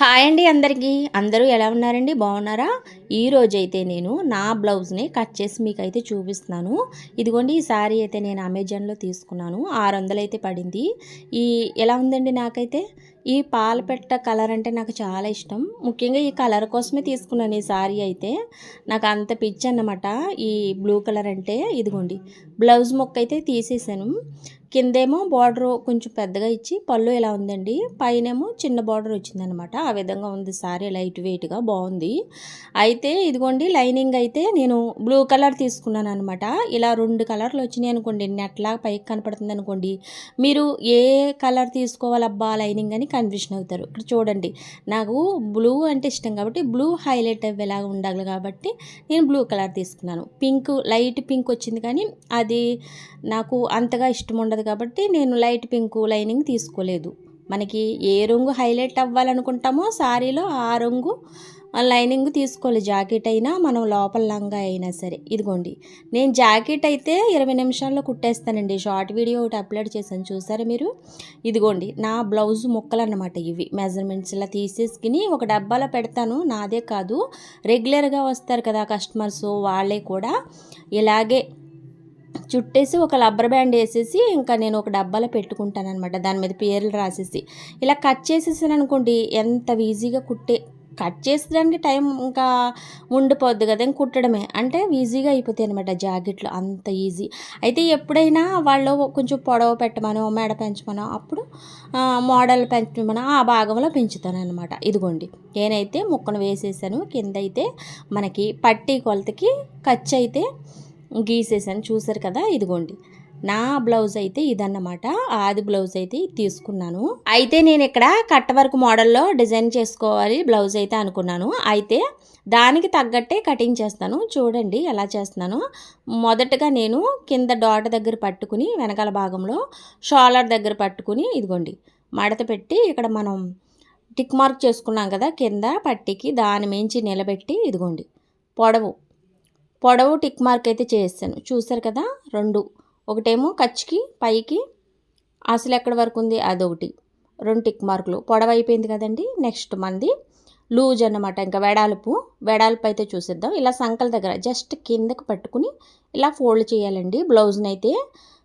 Hi అండి అందరికీ. అందరూ ఎలా ఉన్నారండి? బాగున్నారా? ఈ రోజైతే నేను నా బ్లౌజ్ని కట్ చేసి మీకు అయితే చూపిస్తున్నాను. ఇదిగోండి ఈ శారీ అయితే నేను అమెజాన్లో తీసుకున్నాను. ఆరు వందలు అయితే పడింది. ఈ ఎలా ఉందండి నాకైతే? ఈ పాలపెట్ట కలర్ అంటే నాకు చాలా ఇష్టం. ముఖ్యంగా ఈ కలర్ కోసమే తీసుకున్నాను ఈ శారీ అయితే. నాకు అంత పిచ్చి అన్నమాట. ఈ బ్లూ కలర్ అంటే ఇదిగోండి బ్లౌజ్ మొక్క అయితే తీసేసాను. కిందేమో బార్డర్ కొంచెం పెద్దగా ఇచ్చి పళ్ళు ఇలా ఉందండి. పైనేమో చిన్న బార్డర్ వచ్చిందనమాట. ఆ విధంగా ఉంది సారీ లైట్ వెయిట్గా బాగుంది. అయితే ఇదిగోండి లైనింగ్ అయితే నేను బ్లూ కలర్ తీసుకున్నాను అనమాట ఇలా రెండు కలర్లు వచ్చినాయి అనుకోండి నెట్లా పైకి కనపడుతుంది అనుకోండి మీరు ఏ కలర్ తీసుకోవాలబ్బా లైనింగ్ అని కన్ఫ్యూషన్ అవుతారు. ఇక్కడ చూడండి నాకు బ్లూ అంటే ఇష్టం కాబట్టి బ్లూ హైలైట్ అయ్యేలాగా ఉండాలి కాబట్టి నేను బ్లూ కలర్ తీసుకున్నాను. పింక్ లైట్ పింక్ వచ్చింది కానీ అది నాకు అంతగా ఇష్టం ఉండదు. కాబట్టి నేను లైట్ పింక్ లైనింగ్ తీసుకోలేదు. మనకి ఏ రంగు హైలైట్ అవ్వాలనుకుంటామో శారీలో ఆ రంగు లైనింగ్ తీసుకోవాలి. జాకెట్ అయినా మనం లోపల లంగా అయినా సరే. ఇదిగోండి నేను జాకెట్ అయితే ఇరవై నిమిషాల్లో కుట్టేస్తానండి. షార్ట్ వీడియో ఒకటి అప్లోడ్ చేశాను చూసారా మీరు? ఇదిగోండి నా బ్లౌజ్ ముక్కలు అన్నమాట ఇవి. మెజర్మెంట్స్ ఇలా తీసేసుకుని ఒక డబ్బాలో పెడతాను. నాదే కాదు రెగ్యులర్గా వస్తారు కదా కస్టమర్స్ వాళ్ళే కూడా. ఇలాగే చుట్టేసి ఒక రబ్బర్ బ్యాండ్ వేసేసి ఇంకా నేను ఒక డబ్బాలో పెట్టుకుంటాను అనమాట దాని మీద పేర్లు రాసేసి. ఇలా కట్ చేసేసాను అనుకోండి ఎంత ఈజీగా కుట్టే కట్ చేసేదానికి టైం ఇంకా ఉండిపోద్ది కదా ఇంక కుట్టడమే. అంటే ఈజీగా అయిపోతాయి అనమాట జాకెట్లు అంత ఈజీ. అయితే ఎప్పుడైనా వాళ్ళు కొంచెం పొడవ పెట్టమనో మెడ పెంచమనో అప్పుడు మోడల్ పెంచమనో ఆ భాగంలో పెంచుతాను అనమాట ఇదిగోండి నేనైతే ముక్కను వేసేసాను. కింద అయితే మనకి పట్టీ కొలతకి ఖర్చు అయితే గీసేసాను చూసారు కదా? ఇదిగోండి. నా బ్లౌజ్ అయితే ఇదన్నమాట. ఆది బ్లౌజ్ అయితే తీసుకున్నాను. అయితే నేను ఇక్కడ కట్ట వర్క్ మోడల్లో డిజైన్ చేసుకోవాలి బ్లౌజ్ అయితే అనుకున్నాను. అయితే దానికి తగ్గట్టే కటింగ్ చేస్తాను. చూడండి ఎలా చేస్తున్నాను. మొదటగా నేను కింద డాట్ దగ్గర పట్టుకుని వెనకాల భాగంలో షోలర్ దగ్గర పట్టుకుని ఇదిగోండి మడత పెట్టి ఇక్కడ మనం టిక్ మార్క్ చేసుకున్నాం కదా కింద పట్టికి దాని మించి నిలబెట్టి ఇదిగోండి పొడవు. పొడవు టిక్ మార్క్ అయితే చేస్తాను. చూసారు కదా? రెండు. ఒకటేమో ఖర్చుకి పైకి. అసలు ఎక్కడి వరకు ఉంది? అదొకటి. రెండు టిక్ మార్కులు. పొడవు అయిపోయింది కదండి? నెక్స్ట్ మంది. లూజ్ అన్నమాట. ఇంకా వెడల్పు. వెడల్పు అయితే చూసిద్దాం. ఇలా సంకల దగ్గర జస్ట్ కిందకి పట్టుకుని ఇలా ఫోల్డ్ చేయాలండి. బ్లౌజ్ని అయితే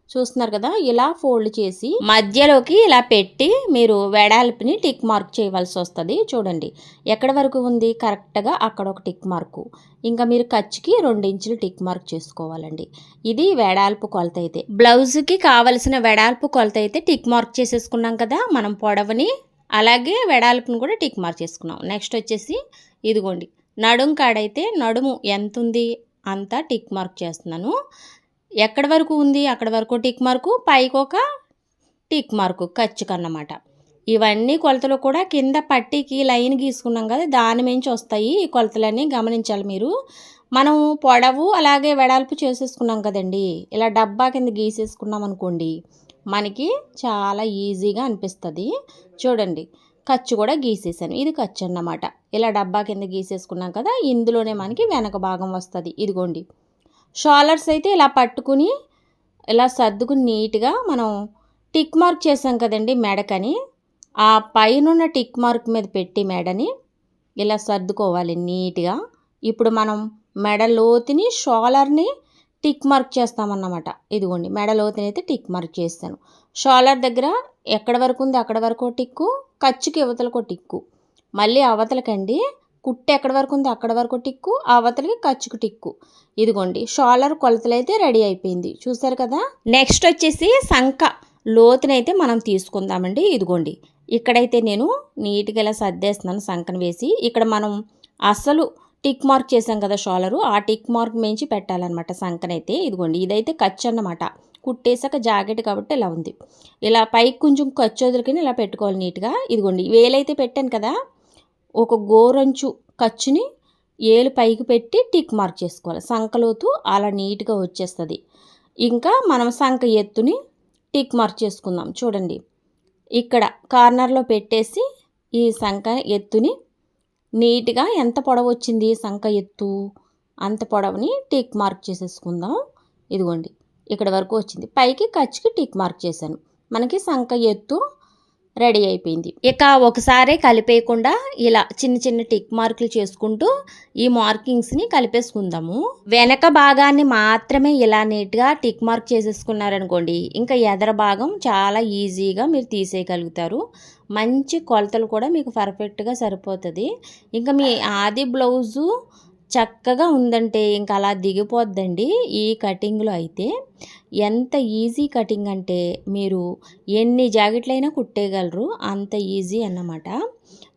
చూస్తున్నారు కదా ఇలా ఫోల్డ్ చేసి మధ్యలోకి ఇలా పెట్టి మీరు వెడాల్పిని టిక్ మార్క్ చేయవలసి వస్తుంది. చూడండి ఎక్కడి వరకు ఉంది? కరెక్ట్గా అక్కడ ఒక టిక్ మార్కు. ఇంకా మీరు ఖర్చుకి రెండు ఇంచులు టిక్ మార్క్ చేసుకోవాలండి. ఇది వెడాల్పు కొలత అయితే. బ్లౌజ్కి కావలసిన వెడాల్పు కొలత అయితే టిక్ మార్క్ చేసేసుకున్నాం కదా మనం పొడవని అలాగే వెడాల్పుని కూడా టిక్ మార్క్ చేసుకున్నాం. నెక్స్ట్ వచ్చేసి ఇదిగోండి నడుం కాడైతే నడుము ఎంత ఉంది అంతా టిక్ మార్క్ చేస్తున్నాను. ఎక్కడి వరకు ఉంది? అక్కడ వరకు టిక్ మార్కు పైకి ఒక టిక్ మార్కు ఖర్చుకన్నమాట ఇవన్నీ కొలతలు కూడా కింద పట్టికి లైన్ గీసుకున్నాం కదా దాని మించి వస్తాయి ఈ కొలతలన్నీ గమనించాలి మీరు. మనం పొడవు అలాగే వెడల్పు చేసేసుకున్నాం కదండి ఇలా డబ్బా కింద గీసేసుకున్నాం అనుకోండి మనకి చాలా ఈజీగా అనిపిస్తుంది. చూడండి ఖర్చు కూడా గీసేసాను ఇది ఖర్చు అన్నమాట. ఇలా డబ్బా కింద గీసేసుకున్నాం కదా ఇందులోనే మనకి వెనక భాగం వస్తుంది. ఇదిగోండి షాలర్స్ అయితే ఇలా పట్టుకుని ఇలా సర్దుకుని నీట్గా మనం టిక్ మార్క్ చేసాం కదండి మెడకని. ఆ పైన టిక్ మార్క్ మీద పెట్టి మెడని ఇలా సర్దుకోవాలి నీట్గా. ఇప్పుడు మనం మెడ లోతుని షోలర్ని టిక్ మార్క్ చేస్తామన్నమాట. ఇదిగోండి మెడ లోతుని అయితే టిక్ మార్క్ చేస్తాను. షోలర్ దగ్గర ఎక్కడ వరకు ఉంది? అక్కడ వరకు టిక్కు ఖర్చుకి యువతలకు టిక్కు. మళ్ళీ అవతలకండి. కుట్టు ఎక్కడి వరకు ఉంది అక్కడ వరకు టిక్కు అవతలకి ఖర్చుకు టిక్కు. ఇదిగోండి షోలర్ కొలతలు అయితే రెడీ అయిపోయింది. చూసారు కదా? నెక్స్ట్ వచ్చేసి సంక లోతునైతే మనం తీసుకుందామండి. ఇదిగోండి ఇక్కడైతే నేను నీట్గా ఇలా సర్దేస్తున్నాను సంకను వేసి. ఇక్కడ మనం అసలు టిక్ మార్క్ చేసాం కదా షోలరు ఆ టిక్ మార్క్ మించి పెట్టాలన్నమాట సంకనైతే ఇదిగోండి ఇదైతే ఖర్చు అన్నమాట. కుట్టేసాక జాకెట్ కాబట్టి ఇలా ఉంది. ఇలా పైకి కొంచెం ఖర్చు వదులుకొని ఇలా పెట్టుకోవాలి నీట్గా. ఇదిగోండి వేలైతే పెట్టాను కదా. ఒక గోరంచు ఖర్చుని ఏలు పైకి పెట్టి టిక్ మార్క్ చేసుకోవాలి. సంకలోతు అలా నీట్గా వచ్చేస్తుంది. ఇంకా మనం సంక ఎత్తుని టిక్ మార్క్ చేసుకుందాం. చూడండి. ఇక్కడ కార్నర్లో పెట్టేసి ఈ సంక ఎత్తుని నీట్గా ఎంత పొడవు వచ్చింది సంక ఎత్తు? అంత పొడవుని టిక్ మార్క్ చేసేసుకుందాం. ఇదిగోండి. ఇక్కడ వరకు వచ్చింది. పైకి ఖర్చుకి టిక్ మార్క్ చేశాను. మనకి సంక ఎత్తు రెడీ అయిపోయింది. ఇక ఒకసారి కలిపేయకుండా ఇలా చిన్న చిన్న టిక్ మార్కులు చేసుకుంటూ ఈ మార్కింగ్స్ని కలిపేసుకుందాము. వెనక భాగాన్ని మాత్రమే ఇలా నీట్గా టిక్ మార్క్ చేసేసుకున్నారనుకోండి ఇంకా ఎదర భాగం చాలా ఈజీగా మీరు తీసేయగలుగుతారు. మంచి కొలతలు కూడా మీకు పర్ఫెక్ట్గా సరిపోతుంది. ఇంకా మీ ఆది బ్లౌజు చక్కగా ఉందంటే ఇంకా అలా దిగిపోద్దండి ఈ కటింగ్లో అయితే. ఎంత ఈజీ కటింగ్ అంటే మీరు ఎన్ని జాకెట్లైనా కుట్టేయగలరు అంత ఈజీ అన్నమాట.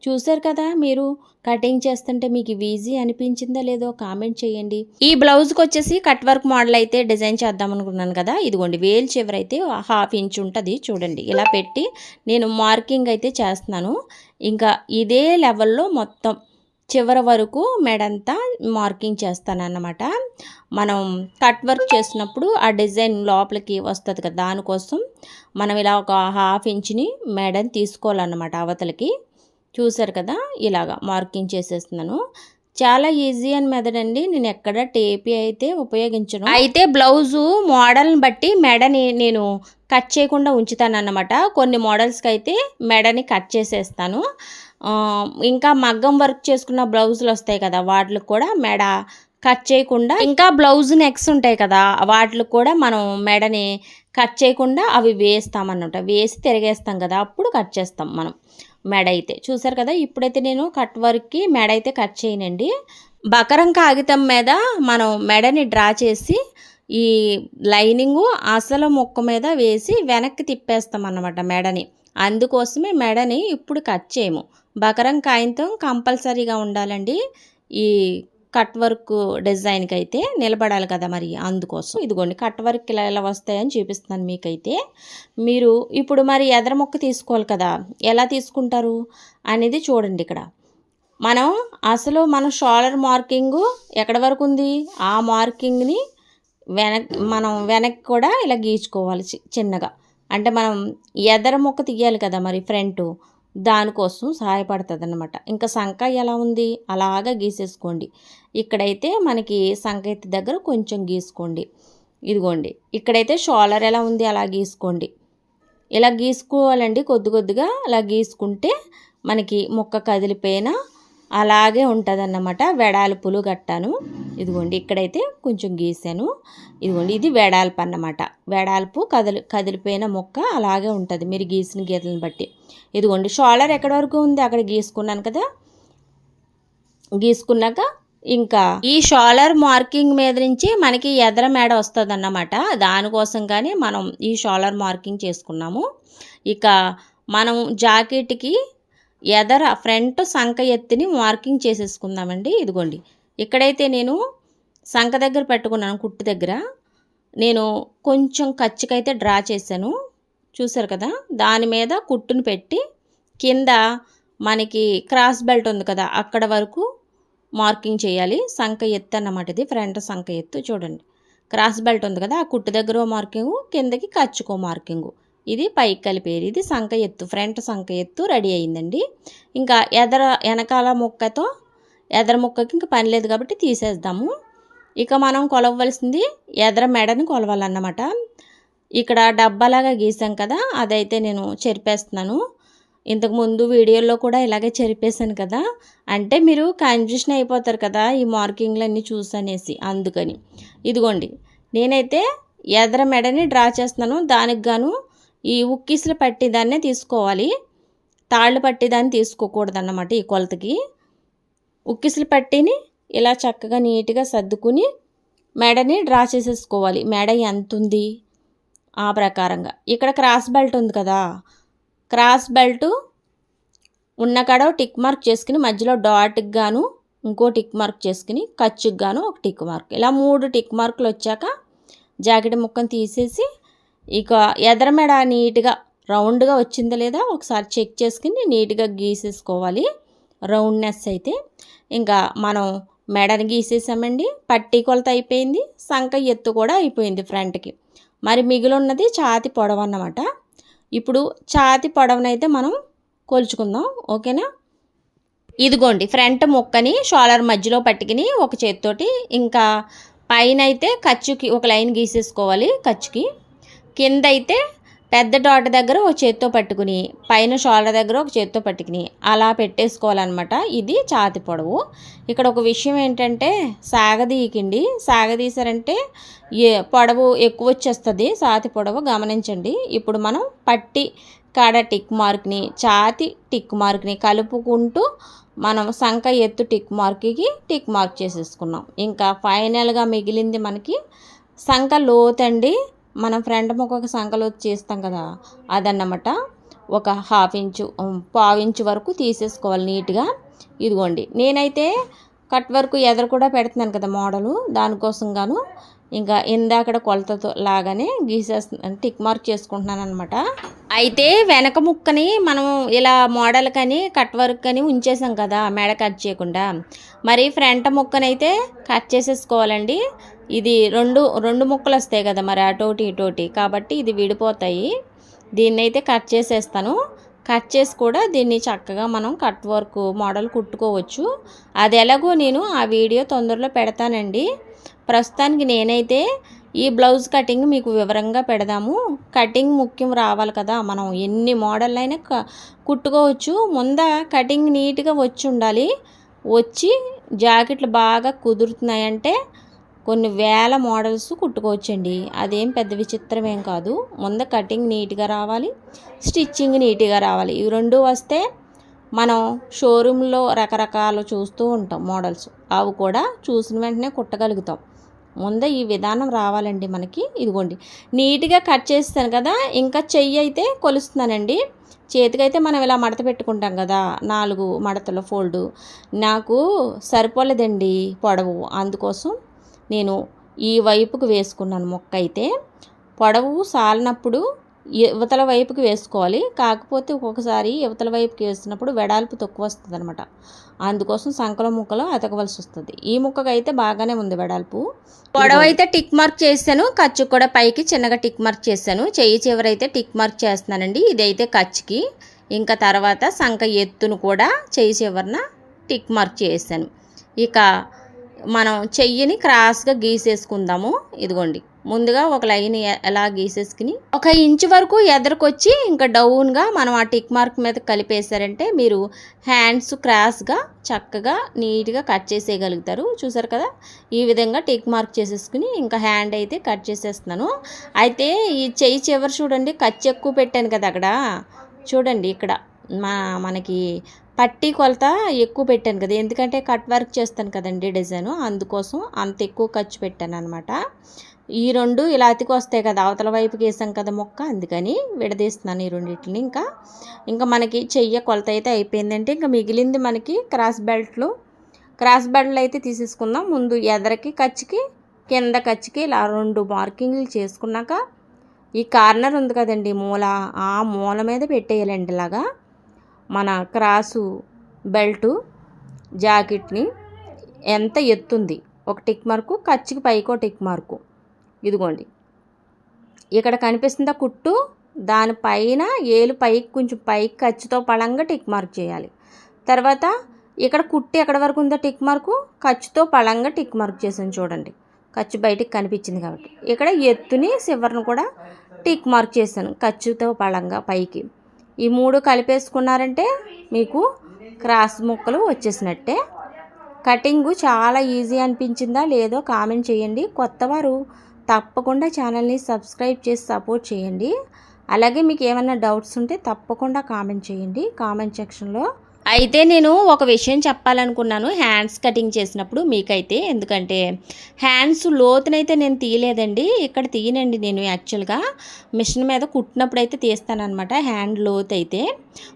చూసారు కదా మీరు కటింగ్ చేస్తుంటే మీకు ఇవి ఈజీ అనిపించిందా లేదో కామెంట్ చేయండి. ఈ బ్లౌజ్కి వచ్చేసి కట్ వర్క్ మోడల్ అయితే డిజైన్ చేద్దాం అనుకున్నాను కదా ఇదిగోండి వేల్ చివరైతే హాఫ్ ఇంచ్ ఉంటుంది చూడండి. ఇలా పెట్టి నేను మార్కింగ్ అయితే చేస్తున్నాను. ఇంకా ఇదే లెవెల్లో మొత్తం చివరి వరకు మెడంతా మార్కింగ్ చేస్తాను అన్నమాట మనం కట్ వర్క్ చేసినప్పుడు ఆ డిజైన్ లోపలికి వస్తుంది కదా దానికోసం మనం ఇలా ఒక హాఫ్ ఇంచ్ని మెడని తీసుకోవాలన్నమాట అవతలకి. చూసారు కదా ఇలాగా మార్కింగ్ చేసేస్తున్నాను. చాలా ఈజీ అని మెథడ్ అండి నేను ఎక్కడ టేపీ అయితే ఉపయోగించను. అయితే బ్లౌజు మోడల్ని బట్టి మెడని నేను కట్ చేయకుండా ఉంచుతాను అన్నమాట కొన్ని మోడల్స్కి అయితే మెడని కట్ చేసేస్తాను. ఇంకా మగ్గం వర్క్ చేసుకున్న బ్లౌజులు వస్తాయి కదా వాటికి కూడా మెడ కట్ చేయకుండా ఇంకా బ్లౌజ్ నెక్స్ ఉంటాయి కదా వాటికి కూడా మనం మెడని కట్ చేయకుండా అవి వేస్తామన్నమాట వేసి తిరిగేస్తాం కదా అప్పుడు కట్ చేస్తాం మనం మెడ అయితే. చూసారు కదా ఇప్పుడైతే నేను కట్ వర్క్కి మెడ అయితే కట్ చేయనండి. బకరం కాగితం మీద మనం మెడని డ్రా చేసి ఈ లైనింగు అసలు ముక్క మీద వేసి వెనక్కి తిప్పేస్తాం అన్నమాట మెడని. అందుకోసమే మెడని ఇప్పుడు కట్ చేయము. బకరం కాయంతో కంపల్సరీగా ఉండాలండి. ఈ కట్ వర్క్ డిజైన్కి అయితే నిలబడాలి కదా మరి అందుకోసం. ఇదిగోండి కట్ వర్క్ ఇలా ఎలా వస్తాయని చూపిస్తున్నాను మీకైతే. మీరు ఇప్పుడు మరి ఎదర మొక్క తీసుకోవాలి కదా ఎలా తీసుకుంటారు అనేది చూడండి ఇక్కడ. మనం అసలు మన షోల్డర్ మార్కింగ్ ఎక్కడ వరకు ఉంది? ఆ మార్కింగ్ని వెనక్ మనం వెనక్కి కూడా ఇలా గీచుకోవాలి చి- చిన్నగా. అంటే మనం ఎదర మొక్క తీయాలి కదా మరి ఫ్రంట్. దానికోసం సహాయపడుతుంది అనమాట ఇంకా సంక ఎలా ఉంది? అలాగా గీసేసుకోండి. ఇక్కడైతే మనకి సంక ఎత్తి దగ్గర కొంచెం గీసుకోండి. ఇదిగోండి. ఇక్కడైతే షోలర్ ఎలా ఉంది అలా గీసుకోండి. ఇలా గీసుకోవాలండి. కొద్ది కొద్దిగా అలా గీసుకుంటే మనకి ముక్క కదిలిపోయినా అలాగే ఉంటుందన్నమాట. వెడాల్పులు గట్టాను ఇదిగోండి ఇక్కడైతే కొంచెం గీసాను. ఇదిగోండి ఇది వేడాల్పు అన్నమాట. వేడాల్పు కదిలి కదిలిపోయిన ముక్క అలాగే ఉంటుంది. మీరు గీసిన గీతలను బట్టి. ఇదిగోండి షోల్డర్ ఎక్కడి వరకు ఉంది? అక్కడ గీసుకున్నాను కదా. గీసుకున్నాక ఇంకా ఈ షోలర్ మార్కింగ్ మీద నుంచి మనకి ఎదర మేడ వస్తుంది అన్నమాట దానికోసం కానీ మనం ఈ షోలర్ మార్కింగ్ చేసుకున్నాము. ఇక మనం జాకెట్కి ఎదర ఫ్రంట్ సంక ఎత్తిని మార్కింగ్ చేసేసుకుందామండి. ఇదిగోండి ఇక్కడైతే నేను సంక దగ్గర పెట్టుకున్నాను కుట్టు దగ్గర నేను కొంచెం ఖర్చుకైతే డ్రా చేశాను. చూసారు కదా? దాని మీద కుట్టును పెట్టి కింద మనకి క్రాస్ బెల్ట్ ఉంది కదా అక్కడ వరకు మార్కింగ్ చేయాలి. సంక ఎత్తు అన్నమాట ఇది ఫ్రంట్ సంక ఎత్తు చూడండి. క్రాస్ బెల్ట్ ఉంది కదా ఆ కుట్టు దగ్గర మార్కింగు కిందకి ఖర్చుకో మార్కింగ్. ఇది పైకి కలిపేరు ఇది సంక ఎత్తు ఫ్రంట్ సంక ఎత్తు రెడీ అయిందండి. ఇంకా ఎదర వెనకాల ముక్కతో ఎదర ముక్కకి ఇంకా పని లేదు కాబట్టి తీసేద్దాము. ఇక మనం కొలవలసింది ఎదర మెడని కొలవాలన్నమాట. ఇక్కడ డబ్బాలాగా గీసాం కదా అదైతే నేను చెరిపేస్తున్నాను. ఇంతకు ముందు వీడియోలో కూడా ఇలాగే చెరిపేశాను కదా. అంటే మీరు కన్ఫ్యూషన్ అయిపోతారు కదా ఈ మార్కింగ్లన్నీ చూసనేసి అందుకని. ఇదిగోండి నేనైతే ఎదర మెడని డ్రా చేస్తున్నాను. దానికి గాను ఈ ఉక్కీసులు పట్టేదాన్నే తీసుకోవాలి. తాళ్ళు పట్టేదాన్ని తీసుకోకూడదు అన్నమాట ఈ కొలతకి. ఉక్కిసులు పట్టిని ఇలా చక్కగా నీట్గా సర్దుకుని మెడని డ్రా చేసేసుకోవాలి. మెడ ఎంత ఉంది ఆ ప్రకారంగా. ఇక్కడ క్రాస్ బెల్ట్ ఉంది కదా. క్రాస్ బెల్ట్ ఉన్న కాడ టిక్ మార్క్ చేసుకుని మధ్యలో డాట్కి గాను ఇంకో టిక్ మార్క్ చేసుకుని ఖర్చుకి గాను ఒక టిక్ మార్క్. ఇలా మూడు టిక్ మార్కులు వచ్చాక జాకెట్ ముక్కను తీసేసి ఇక ఎదర మెడ నీట్గా రౌండ్గా వచ్చిందా లేదా ఒకసారి చెక్ చేసుకుని నీట్గా గీసేసుకోవాలి. రౌండ్నెస్ అయితే ఇంకా మనం మెడని గీసేసామండి పట్టీ కొలత అయిపోయింది సంక ఎత్తు కూడా అయిపోయింది ఫ్రంట్కి. మరి మిగిలి ఉన్నది ఛాతి పొడవు అన్నమాట. ఇప్పుడు ఛాతి పొడవునైతే మనం కొలుచుకుందాం ఓకేనా? ఇదిగోండి ఫ్రంట్ ముక్కని షోలర్ మధ్యలో పట్టుకుని ఒక చేతితోటి ఇంకా పైన అయితే ఖర్చుకి ఒక లైన్ గీసేసుకోవాలి ఖర్చుకి. కింద అయితే పెద్ద డాట్ దగ్గర ఒక చేత్తో పట్టుకుని పైన షోల్డర్ దగ్గర ఒక చేత్తో పట్టుకుని అలా పెట్టేసుకోవాలన్నమాట. ఇది ఛాతి పొడవు. ఇక్కడ ఒక విషయం ఏంటంటే సాగదీయకండి సాగదీశారంటే ఏ పొడవు ఎక్కువ వచ్చేస్తుంది. ఛాతి పొడవు గమనించండి. ఇప్పుడు మనం పట్టి కాడ టిక్ మార్క్ని ఛాతి టిక్ మార్క్ని కలుపుకుంటూ మనం సంఖ ఎత్తు టిక్ మార్క్కి టిక్ మార్క్ చేసేసుకున్నాం. ఇంకా ఫైనల్గా మిగిలింది మనకి సంఖ లోతండి. మనం ఫ్రంట్ ముఖకు సంకలు చేస్తాం కదా అదన్నమాట. ఒక హాఫ్ ఇంచు పావు ఇంచు వరకు తీసేసుకోవాలి నీట్గా. ఇదిగోండి నేనైతే కట్ వరకు ఎదరు కూడా పెడుతున్నాను కదా మోడలు దానికోసం గాను. ఇంకా ఇందాకడ కొలతతో లాగానే గీసేస్తున్నాను టిక్ మార్క్ చేసుకుంటున్నాను అనమాట అయితే వెనక ముక్కని మనం ఇలా మోడల్ కానీ కట్ వర్క్ కానీ ఉంచేసాం కదా మెడ కట్ చేయకుండా. మరి ఫ్రంట్ ముక్కనైతే కట్ చేసేసుకోవాలండి. ఇది రెండు రెండు ముక్కలు వస్తాయి కదా మరి అటోటి ఇటోటి కాబట్టి ఇది విడిపోతాయి. దీన్ని అయితే కట్ చేసేస్తాను. కట్ చేసి కూడా దీన్ని చక్కగా మనం కట్ వర్క్ మోడల్ కుట్టుకోవచ్చు. అది ఎలాగో నేను ఆ వీడియో తొందరలో పెడతానండి. ప్రస్తుతానికి నేనైతే ఈ బ్లౌజ్ కటింగ్ మీకు వివరంగా పెడదాము. కటింగ్ ముఖ్యం రావాలి కదా. మనం ఎన్ని మోడల్ అయినా క- కుట్టుకోవచ్చు. ముంద కటింగ్ నీట్గా వచ్చి ఉండాలి. వచ్చి జాకెట్లు బాగా కుదురుతున్నాయంటే కొన్ని వేల మోడల్స్ కుట్టుకోవచ్చండి. అదేం పెద్ద విచిత్రమేం కాదు. ముంద కటింగ్ నీట్గా రావాలి స్టిచ్చింగ్ నీట్గా రావాలి. ఇవి రెండు వస్తే మనం షోరూంలో రకరకాలు చూస్తూ ఉంటాం మోడల్స్. అవి కూడా చూసిన వెంటనే కుట్టగలుగుతాం. ముందే ఈ విధానం రావాలండి మనకి. ఇదిగోండి. నీట్గా కట్ చేస్తాను కదా ఇంకా చెయ్యి అయితే కొలుస్తున్నానండి. చేతికైతే మనం ఇలా మడత పెట్టుకుంటాం కదా నాలుగు మడతల ఫోల్డు. నాకు సరిపోలేదండి పొడవు. అందుకోసం నేను ఈ వైపుకు వేసుకున్నాను మొక్క అయితే. పొడవు సాలినప్పుడు యువతల వైపుకి వేసుకోవాలి. కాకపోతే ఒక్కొక్కసారి యువతల వైపుకి వేసినప్పుడు వెడల్పు తక్కువ వస్తుంది అనమాట అందుకోసం సంకల ముక్కలో అతకవలసి వస్తుంది. ఈ ముక్కకు అయితే బాగానే ఉంది వెడల్పు. పొడవు అయితే టిక్ మార్క్ చేశాను. ఖర్చు కూడా పైకి చిన్నగా టిక్ మార్క్ చేశాను. చెయ్యి చివరైతే టిక్ మార్క్ చేస్తున్నానండి. ఇదైతే ఖర్చుకి. ఇంకా తర్వాత సంఖ ఎత్తును కూడా చెయ్యి చివరన టిక్ మార్క్ చేశాను. ఇక మనం చెయ్యిని క్రాస్గా గీసేసుకుందాము. ఇదిగోండి. ముందుగా ఒక లైన్ ఎలా గీసేసుకుని ఒక ఇంచు వరకు ఎదరికొచ్చి ఇంకా డౌన్గా మనం ఆ టిక్ మార్క్ మీద కలిపేశారంటే మీరు హ్యాండ్స్ క్రాస్గా చక్కగా నీట్గా కట్ చేసేయగలుగుతారు. చూసారు కదా? ఈ విధంగా టిక్ మార్క్ చేసేసుకుని ఇంకా హ్యాండ్ అయితే కట్ చేసేస్తున్నాను. అయితే ఈ చెయ్యి చివరి చూడండి ఖర్చు ఎక్కువ పెట్టాను కదా అక్కడ. చూడండి ఇక్కడ. మా మనకి పట్టీ కొలత ఎక్కువ పెట్టాను కదా ఎందుకంటే కట్ వర్క్ చేస్తాను కదండి డిజైన్ అందుకోసం అంత ఎక్కువ ఖర్చు పెట్టాను అనమాట ఈ రెండు ఇలా అతికి వస్తాయి కదా అవతల వైపుకి వేసాం కదా మొక్క అందుకని విడదీస్తున్నాను ఈ రెండింటిని. ఇంకా ఇంకా మనకి చెయ్య కొలత అయితే అయిపోయిందంటే ఇంకా మిగిలింది మనకి క్రాస్ బెల్ట్లు. క్రాస్ బెల్ట్లు అయితే తీసేసుకుందాం. ముందు ఎదరకి ఖర్చుకి కింద ఖర్చుకి ఇలా రెండు మార్కింగ్లు చేసుకున్నాక ఈ కార్నర్ ఉంది కదండి మూల ఆ మూల మీద పెట్టేయాలండి ఇలాగా. మన క్రాసు బెల్టు జాకెట్ని ఎంత ఎత్తుంది? ఒక టిక్ మార్కు ఖర్చుకి పైకి టిక్ మార్కు. ఇదిగోండి. ఇక్కడ కనిపిస్తుందా కుట్టు దానిపైన ఏలు పైకి కొంచెం పైకి ఖర్చుతో పళంగా టిక్ మార్క్ చేయాలి. తర్వాత ఇక్కడ కుట్టి ఎక్కడ వరకు ఉందో టిక్ మార్కు ఖర్చుతో పళంగా టిక్ మార్క్ చేసాను చూడండి. ఖర్చు బయటికి కనిపించింది కాబట్టి. ఇక్కడ ఎత్తుని చివరిని కూడా టిక్ మార్క్ చేశాను ఖర్చుతో పళంగా పైకి. ఈ మూడు కలిపేసుకున్నారంటే మీకు క్రాస్ ముక్కలు వచ్చేసినట్టే. కటింగు చాలా ఈజీ అనిపించిందా లేదో కామెంట్ చేయండి. కొత్తవారు తప్పకుండా ఛానల్ని సబ్స్క్రైబ్ చేసి సపోర్ట్ చేయండి. అలాగే మీకు ఏమైనా డౌట్స్ ఉంటే తప్పకుండా కామెంట్ చేయండి. కామెంట్ సెక్షన్లో అయితే నేను ఒక విషయం చెప్పాలనుకున్నాను. హ్యాండ్స్ కటింగ్ చేసినప్పుడు మీకైతే ఎందుకంటే హ్యాండ్స్ లోతునైతే నేను తీయలేదండి. ఇక్కడ తీయనండి నేను యాక్చువల్గా. మిషన్ మీద కుట్టినప్పుడు అయితే తీస్తానన్నమాట హ్యాండ్ లోతు అయితే.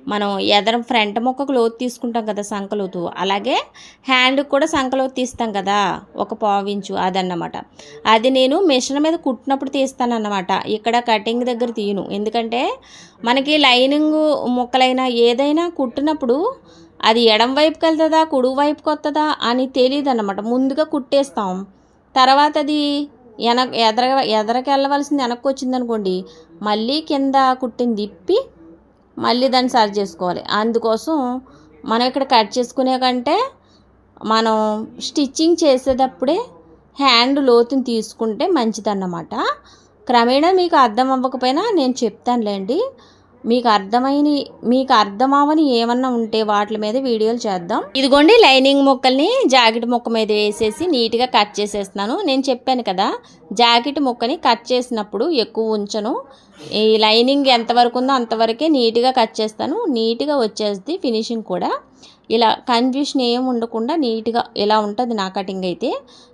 మనం ఎదర ఫ్రంట్ మొక్కకు లోతు తీసుకుంటాం కదా సంకలోతు అలాగే హ్యాండ్ కూడా సంకలోతు తీస్తాం కదా ఒక పావించు అదన్నమాట. అది నేను మిషన్ మీద కుట్టినప్పుడు తీస్తానన్నమాట. ఇక్కడ కటింగ్ దగ్గర తీయను. ఎందుకంటే మనకి లైనింగ్ మొక్కలైనా ఏదైనా కుట్టినప్పుడు అది ఎడం వైపుకి వెళ్తుందా కుడి వైపుకి వస్తుందా అని తెలియదు అన్నమాట ముందుగా కుట్టేస్తాం. తర్వాత అది వెన ఎదర ఎదరకి వెళ్ళవలసింది వెనక్కి వచ్చింది అనుకోండి మళ్ళీ కింద కుట్టింది తిప్పి మళ్ళీ దాన్ని సరి చేసుకోవాలి. అందుకోసం మనం ఇక్కడ కట్ చేసుకునే కంటే మనం స్టిచ్చింగ్ చేసేటప్పుడే హ్యాండ్ లోతుని తీసుకుంటే మంచిదన్నమాట. క్రమేణా మీకు అర్థం అవ్వకపోయినా నేను చెప్తానులేండి. మీకు అర్థమైన మీకు అర్థమవని ఏమన్నా ఉంటే వాటి మీద వీడియోలు చేద్దాం. ఇదిగోండి లైనింగ్ ముక్కల్ని జాకెట్ ముక్క మీద వేసేసి నీట్గా కట్ చేసేస్తున్నాను. నేను చెప్పాను కదా జాకెట్ ముక్కని కట్ చేసినప్పుడు ఎక్కువ ఉంచను. ఈ లైనింగ్ ఎంతవరకు ఉందో అంతవరకే నీట్గా కట్ చేస్తాను. నీట్గా వచ్చేస్తుంది ఫినిషింగ్ కూడా. ఇలా కన్ఫ్యూషన్ ఏం ఉండకుండా నీట్గా ఇలా ఉంటుంది నా కటింగ్ అయితే.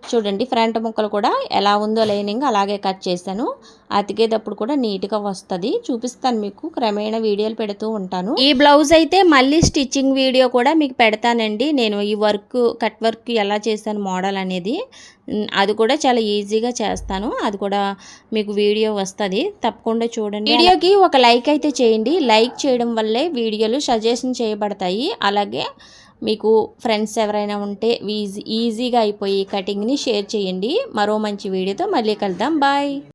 చూడండి ఫ్రంట్ ముక్కలు కూడా ఎలా ఉందో లైనింగ్ అలాగే కట్ చేశాను. అతికేటప్పుడు కూడా నీట్గా వస్తుంది. చూపిస్తాను మీకు. క్రమేణా వీడియోలు పెడుతూ ఉంటాను. ఈ బ్లౌజ్ అయితే మళ్ళీ స్టిచ్చింగ్ వీడియో కూడా మీకు పెడతానండి. నేను ఈ వర్క్ కట్ వర్క్ ఎలా చేశాను మోడల్ అనేది అది కూడా చాలా ఈజీగా చేస్తాను. అది కూడా మీకు వీడియో వస్తుంది. తప్పకుండా చూడండి. వీడియోకి ఒక లైక్ అయితే చేయండి. లైక్ చేయడం వల్లే వీడియోలు సజెషన్ చేయబడతాయి. అలాగే మీకు ఫ్రెండ్స్ ఎవరైనా ఉంటే ఈజీ ఈజీగా అయిపోయి కటింగ్ని షేర్ చేయండి. మరో మంచి వీడియోతో మళ్ళీ కలుద్దాం. బాయ్.